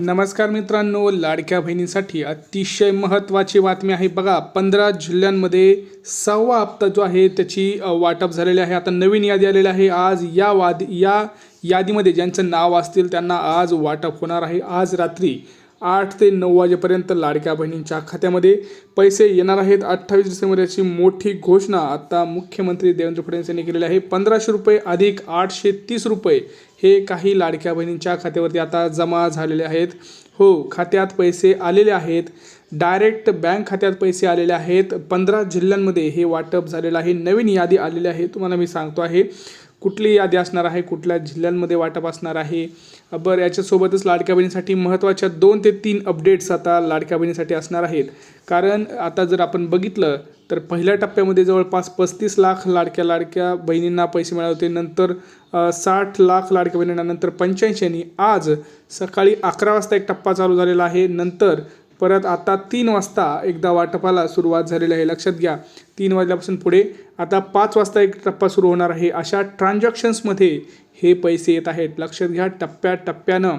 नमस्कार मित्रांनो लाडक्या बहिणीसाठी अतिशय महत्त्वाची बातमी आहे बघा. पंधरा जिल्ह्यांमध्ये सहावा हप्ता जो आहे त्याची वाटप झालेली आहे. आता नवीन यादी आलेली आहे. आज या वाद या यादीमध्ये ज्यांचं नाव असतील त्यांना आज वाटप होणार आहे. आज रात्री आठ ते नऊ वाजेपर्यंत लाडक्या बहिणींच्या खात्यामध्ये पैसे येणार आहेत. अठ्ठावीस डिसेंबर याची मोठी घोषणा आता मुख्यमंत्री देवेंद्र फडणवीस यांनी केलेली आहे. पंधराशे रुपये अधिक आठशे तीस रुपये हे काही लाडक्या बहिणींच्या खात्यावरती आता जमा झालेले आहेत. हो खात्यात पैसे आलेले आहेत. डायरेक्ट बँक खात्यात पैसे आलेले आहेत. पंधरा जिल्ह्यांमध्ये हे वाटप झालेलं आहे. नवीन यादी आलेली आहे. तुम्हाला मी सांगतो आहे. कुठली यादी असणार आहे? कुठल्या जिल्ह्यांमध्ये वाटप असणार आहे? बरं याच्यासोबतच लाडक्या बहिणीसाठी महत्त्वाच्या दोन ते तीन अपडेट्स आता लाडक्या बहिणीसाठी असणार आहेत. कारण आता जर आपण बघितलं तर पहिल्या टप्प्यामध्ये जवळपास पस्तीस लाख लाडक्या लाडक्या बहिणींना पैसे मिळाले होते. नंतर साठ लाख लाडक्या बहिणींना नंतर पंच्याऐंशी आणि आज सकाळी अकरा वाजता एक टप्पा चालू झालेला आहे. नंतर परत आता तीन वाजता एकदा वाटपाला सुरुवात झालेली आहे. लक्षात घ्या तीन वाजल्यापासून पुढे आता पाच वाजता एक टप्पा सुरू होणार आहे. अशा ट्रान्झॅक्शन्समध्ये हे पैसे येत आहेत. लक्षात घ्या टप्प्याटप्प्यानं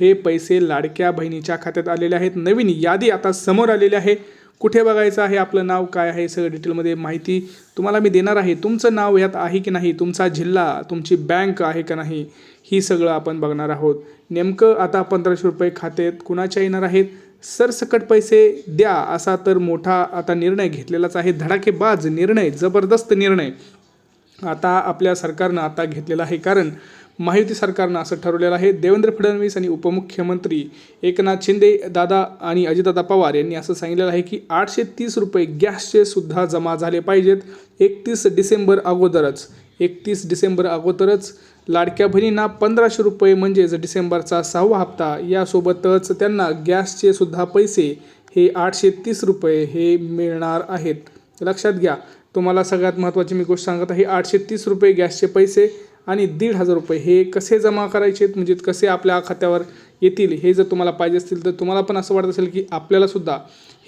हे पैसे लाडक्या बहिणीच्या खात्यात आलेले आहेत. नवीन यादी आता समोर आलेली आहे. कुठे बघायचं आहे? आपलं नाव काय आहे? सगळं डिटेलमध्ये माहिती तुम्हाला मी देणार आहे. तुमचं नाव यात आहे की नाही? तुमचा जिल्हा तुमची बँक आहे का नाही? ही सगळं आपण बघणार आहोत. नेमकं आता पंधराशे रुपये खात्यात कुणाच्या येणार आहेत? सरसकट पैसे द्या असा तर मोठा आता निर्णय घेतलेलाच आहे. धडाकेबाज निर्णय जबरदस्त निर्णय. आता आपल्या सरकारनं आता घेतलेला आहे कारण महायुती सरकारनं असं ठरवलेलं आहे. देवेंद्र फडणवीस आणि उपमुख्यमंत्री एकनाथ शिंदे दादा आणि अजितदादा पवार यांनी असं सांगितलेलं आहे की आठशे तीस रुपये गॅसचे सुद्धा जमा झाले पाहिजेत. एकतीस डिसेंबर अगोदरच एकतीस डिसेंबर अगोदरच लाडक्या बहिणींना पंधराशे रुपये म्हणजेच डिसेंबरचा सहावा हप्ता. यासोबतच त्यांना गॅसचे सुद्धा पैसे हे आठशे तीस रुपये हे मिळणार आहेत. लक्षात घ्या तुम्हाला सगळ्यात महत्त्वाची मी गोष्ट सांगत आहे आठशे तीस रुपये गॅसचे पैसे आणि दीड हजार रुपये हे कसे जमा करायचे म्हणजे कसे आपल्या खात्यावर येतील हे जर तुम्हाला पाहिजे असतील तर तुम्हाला पण असं वाटत असेल की आपल्यालासुद्धा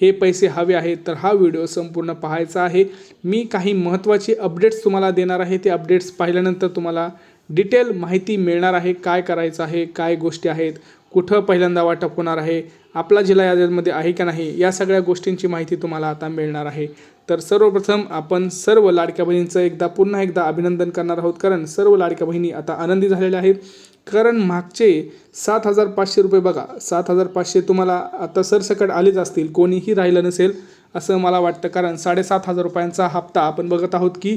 हे पैसे हवे आहेत तर हा व्हिडिओ संपूर्ण पाहायचा आहे. मी काही महत्त्वाचे अपडेट्स तुम्हाला देणार आहे ते अपडेट्स पाहिल्यानंतर तुम्हाला डिटेल माहिती मिळणार आहे काय करायचं आहे काय गोष्टी आहेत कुठं पहिल्यांदा वाटप होणार आहे आपला जिल्हा यादीमध्ये आहे का नाही या सगळ्या गोष्टींची माहिती तुम्हाला आता मिळणार आहे. तर सर्वप्रथम आपण सर्व लाडक्या बहिणींचं एकदा पुन्हा एकदा अभिनंदन करणार आहोत कारण सर्व लाडक्या बहिणी आता आनंदी झालेल्या आहेत. कारण मागचे सात हजार पाचशे रुपये बघा सात हजार पाचशे तुम्हाला आता सरसकट आलेच असतील कोणीही राहिलं नसेल असं मला वाटतं. कारण साडेसात हजार रुपयांचा हप्ता आपण बघत आहोत की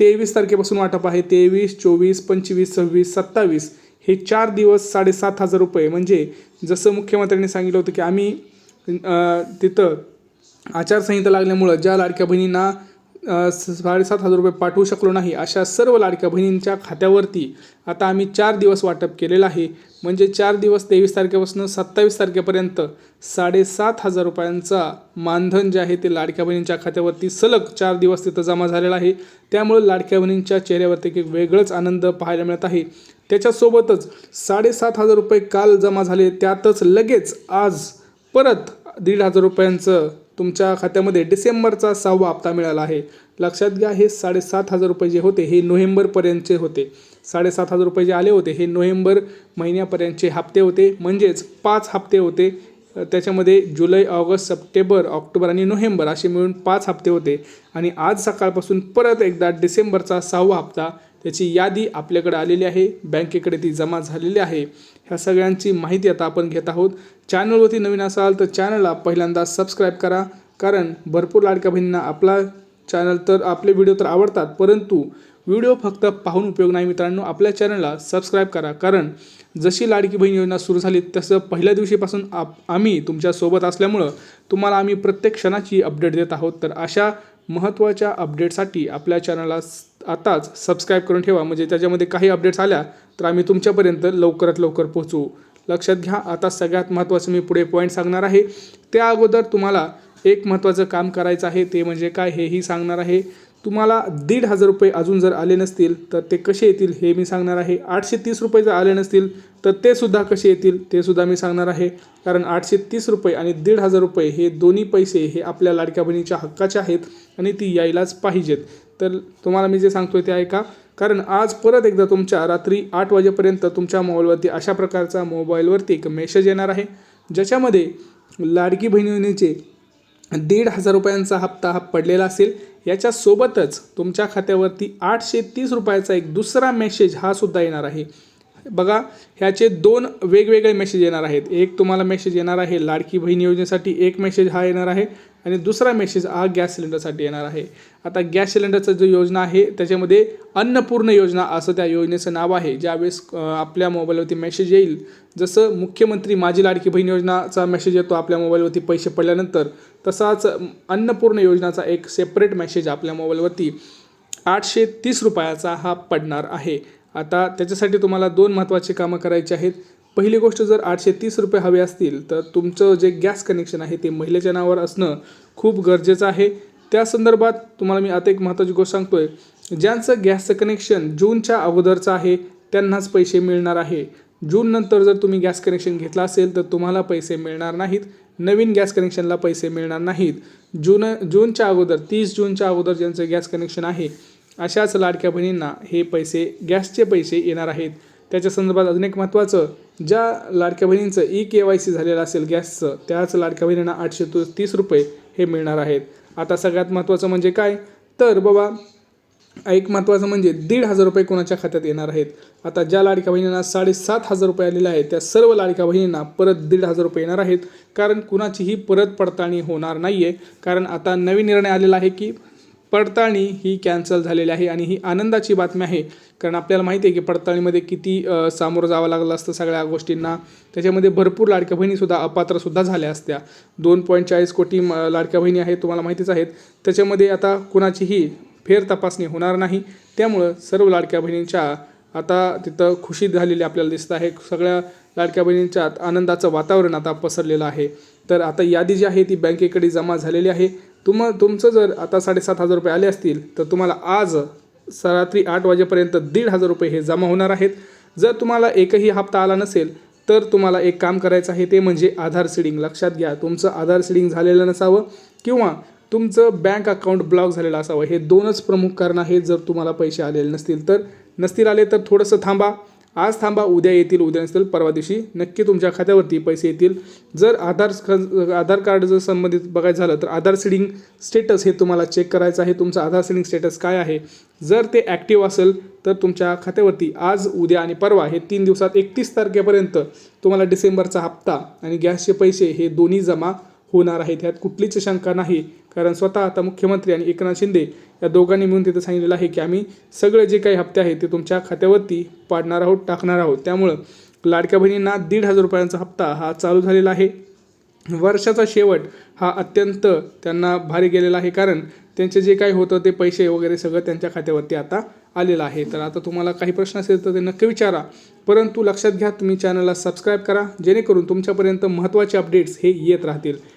तेवीस तारखेपासून वाटप आहे. तेवीस चोवीस पंचवीस सव्वीस सत्तावीस हे चार दिवस साडेसात हजार रुपये. म्हणजे जसं मुख्यमंत्र्यांनी सांगितलं होतं की आम्ही तिथं आचारसंहिता लागल्यामुळं ज्या लाडक्या बहिणींना साडेसात हजार रुपये पाठवू शकलो नाही. अशा सर्व लाडक्या बहिणींच्या खात्यावरती आता आम्ही चार दिवस वाटप केलेलं आहे. म्हणजे चार दिवस तेवीस तारखेपासून सत्तावीस तारखेपर्यंत साडेसात हजार रुपयांचा मानधन जे आहे ते लाडक्या बहिणींच्या खात्यावरती सलग चार दिवस तिथं जमा झालेला आहे. त्यामुळे लाडक्या बहिणींच्या चेहऱ्यावरती एक वेगळंच आनंद पाहायला मिळत आहे. त्याच्यासोबतच साडेसात हजार रुपये काल जमा झाले. त्यातच लगेच आज परत दीड हजार रुपयांचं तुमच्या खात्यामध्ये डिसेंबरचा सहावा हप्ता मिळाला आहे. लक्षात घ्या हे साडेसात हजार रुपये जे होते हे नोव्हेंबरपर्यंतचे होते. साडेसात हजार रुपये जे आले होते हे नोव्हेंबर महिन्यापर्यंतचे हप्ते होते. म्हणजेच पाच हप्ते होते. त्याच्यामध्ये जुलै ऑगस्ट सप्टेंबर ऑक्टोबर आणि नोव्हेंबर असे मिळून पाच हप्ते होते. आणि आज सकाळपासून परत एकदा डिसेंबरचा सहावा हप्ता त्याची यादी आपल्याकडे आलेली आहे. बँकेकडे ती जमा झालेली आहे. ह्या सगळ्यांची माहिती आता आपण घेत आहोत. चॅनलवरती नवीन असाल तर चॅनलला पहिल्यांदा सबस्क्राईब करा. कारण भरपूर लाडक्या बहिणींना आपला चॅनल तर आपले व्हिडिओ तर आवडतात. परंतु व्हिडिओ फक्त पाहून उपयोग नाही मित्रांनो. आपल्या चॅनलला सबस्क्राईब करा. कारण जशी लाडकी बहीण योजना सुरू झाली तसं पहिल्या दिवशीपासून आप आम्ही तुमच्यासोबत असल्यामुळं तुम्हाला आम्ही प्रत्येक क्षणाची अपडेट देत आहोत. तर अशा महत्त्वाच्या अपडेटसाठी आपल्या चॅनलला आताच सबस्क्राईब करून ठेवा. म्हणजे त्याच्यामध्ये काही अपडेट्स आल्या तर आम्ही तुमच्यापर्यंत लवकरात लवकर पोहोचू. लक्षात घ्या आता सगळ्यात महत्त्वाचं मी पुढे पॉईंट सांगणार आहे. त्या अगोदर तुम्हाला एक महत्त्वाचं काम करायचं आहे ते म्हणजे काय हेही सांगणार आहे. तुम्हाला दीड हजार रुपये अजून जर आले नसतील तर ते कसे येतील हे मी सांगणार आहे. आठशे तीस रुपये जर आले नसतील तर ते सुद्धा कसे येतील ते सुद्धा मी सांगणार आहे. कारण आठशे तीस रुपये आणि दीड हजार रुपये हे दोन्ही पैसे हे आपल्या लाडक्या बहिणीच्या हक्काचे आहेत आणि ती यायलाच पाहिजेत. तर तुम्हाला मी जे सांगतोय ते ऐका. कारण आज परत एकदा तुमच्या रात्री आठ वाजेपर्यंत तुमच्या मोबाईलवरती अशा प्रकारचा मोबाईलवरती एक मेसेज येणार आहे. ज्याच्यामध्ये लाडकी बहिणीचे दीड हजार रुपयांचा हप्ता हा पडलेला असेल. याच्यासोबतच तुमच्या खात्यावरती आठशे तीस रुपयाचा एक दुसरा मेसेज हा सुद्धा येणार आहे. बघा ह्याचे दोन वेगवेगळे मेसेज येणार आहेत. एक तुम्हाला मेसेज येणार आहे लाडकी बहीण योजनेसाठी एक मेसेज हा येणार आहे आणि दुसरा मेसेज हा गॅस सिलेंडरसाठी येणार आहे. आता गॅस सिलेंडरचं जो योजना आहे त्याच्यामध्ये अन्नपूर्ण योजना असं त्या योजनेचं नाव आहे. ज्यावेळेस आपल्या मोबाईलवरती मेसेज येईल जसं मुख्यमंत्री माझी लाडकी बहीण योजनाचा मेसेज येतो आपल्या मोबाईलवरती पैसे पडल्यानंतर तसाच अन्नपूर्ण योजनाचा एक सेपरेट मेसेज आपल्या मोबाईलवरती आठशे तीस रुपयाचा हा पडणार आहे. आता त्याच्यासाठी तुम्हाला दोन महत्त्वाची कामं करायची आहेत. पहिली गोष्ट जर आठशे तीस रुपये हवे असतील तर तुमचं जे गॅस कनेक्शन आहे ते महिलेच्या नावावर असणं खूप गरजेचं आहे. त्या संदर्भात तुम्हाला मी आता एक महत्त्वाची गोष्ट सांगतो आहे ज्यांचं गॅसचं कनेक्शन जूनच्या अगोदरचं आहे त्यांनाच पैसे मिळणार आहे. जूननंतर जर तुम्ही गॅस कनेक्शन घेतला असेल तर तुम्हाला पैसे मिळणार नाहीत. नवीन गॅस कनेक्शनला पैसे मिळणार नाहीत. जून जूनच्या अगोदर तीस जूनच्या अगोदर ज्यांचं गॅस कनेक्शन आहे अशाच लाडक्या बहिणींना हे पैसे गॅसचे पैसे येणार आहेत. त्याच्या संदर्भात अजून एक महत्त्वाचं ज्या लाडक्या बहिणींचं ई के वाय सी झालेलं असेल गॅसचं त्याच लाडक्या बहिणींना आठशे तो तीस रुपये हे मिळणार आहेत. आता सगळ्यात महत्त्वाचं म्हणजे काय? तर बाबा एक महत्त्वाचं म्हणजे दीड हजार रुपये कोणाच्या खात्यात येणार आहेत? आता ज्या लाडक्या बहिणींना साडेसात हजार रुपये आलेले आहेत त्या सर्व लाडक्या बहिणींना परत दीड हजार रुपये येणार आहेत. कारण कुणाचीही परत पडताळणी होणार नाही आहे कारण आता नवीन निर्णय आलेला आहे की पडताळणी ही कॅन्सल झालेली आहे आणि ही आनंदाची बातमी आहे. कारण आपल्याला माहिती आहे की पडताळणीमध्ये किती सामोरं जावं लागलं असतं सगळ्या गोष्टींना. त्याच्यामध्ये भरपूर लाडक्या बहिणीसुद्धा अपात्रसुद्धा झाल्या असत्या. दोन पॉईंट चाळीस कोटी म, लाडक्या बहिणी आहेत तुम्हाला माहितीच आहेत. त्याच्यामध्ये आता कुणाचीही फेर तपासणी होणार नाही. त्यामुळं सर्व लाडक्या बहिणींच्या आता तिथं खुशी झालेली आपल्याला दिसत आहे. सगळ्या लाडक्या बहिणींच्या आनंदाचं वातावरण आता पसरलेलं आहे. तर आता यादी जी आहे ती बँकेकडे जमा झालेली आहे. तुम तुमचं जर आता साडेसात हजार रुपये आले असतील तर तुम्हाला आज रात्री आठ वाजेपर्यंत दीड हजार रुपये हे जमा होणार आहेत. जर तुम्हाला एकही हप्ता आला नसेल तर तुम्हाला एक काम करायचं आहे ते म्हणजे आधार सीडिंग. लक्षात घ्या तुमचं आधार सीडिंग झालेलं नसावं किंवा तुमचं बँक अकाउंट ब्लॉक झालेलं असावं. हे दोनच प्रमुख कारण आहेत जर तुम्हाला पैसे आलेले नसतील. तर नसतील आले तर थोडंसं थांबा. आज थांबा उद्या येतील उद्या नसतील परवा दिवशी नक्की तुमच्या खात्यावरती पैसे येतील. जर आधार आधार कार्ड जर संबंधित बघायचं झालं तर आधार सीडिंग स्टेटस हे तुम्हाला चेक करायचं आहे. तुमचं आधार सीडिंग स्टेटस काय आहे? जर ते ॲक्टिव्ह असेल तर तुमच्या खात्यावरती आज उद्या आणि परवा हे तीन दिवसात एकतीस तारखेपर्यंत तुम्हाला डिसेंबरचा हप्ता आणि गॅसचे पैसे हे दोन्ही जमा होणार आहेत. ह्यात कुठलीच शंका नाही. कारण स्वतः आता मुख्यमंत्री आणि एकनाथ शिंदे या दोघांनी मिळून तिथं सांगितलेलं आहे की आम्ही सगळे जे काही हप्ते आहेत ते तुमच्या खात्यावरती पाडणार आहोत टाकणार आहोत. त्यामुळं लाडक्या बहिणींना दीड हजार रुपयांचा हप्ता हा चालू झालेला आहे. वर्षाचा शेवट हा अत्यंत त्यांना भारी गेलेला आहे कारण त्यांचे जे काही होतं ते पैसे वगैरे सगळं त्यांच्या खात्यावरती आता आलेलं आहे. तर आता तुम्हाला काही प्रश्न असेल तर ते नक्की विचारा. परंतु लक्षात घ्या तुम्ही चॅनलला सबस्क्राईब करा जेणेकरून तुमच्यापर्यंत महत्त्वाचे अपडेट्स हे येत राहतील.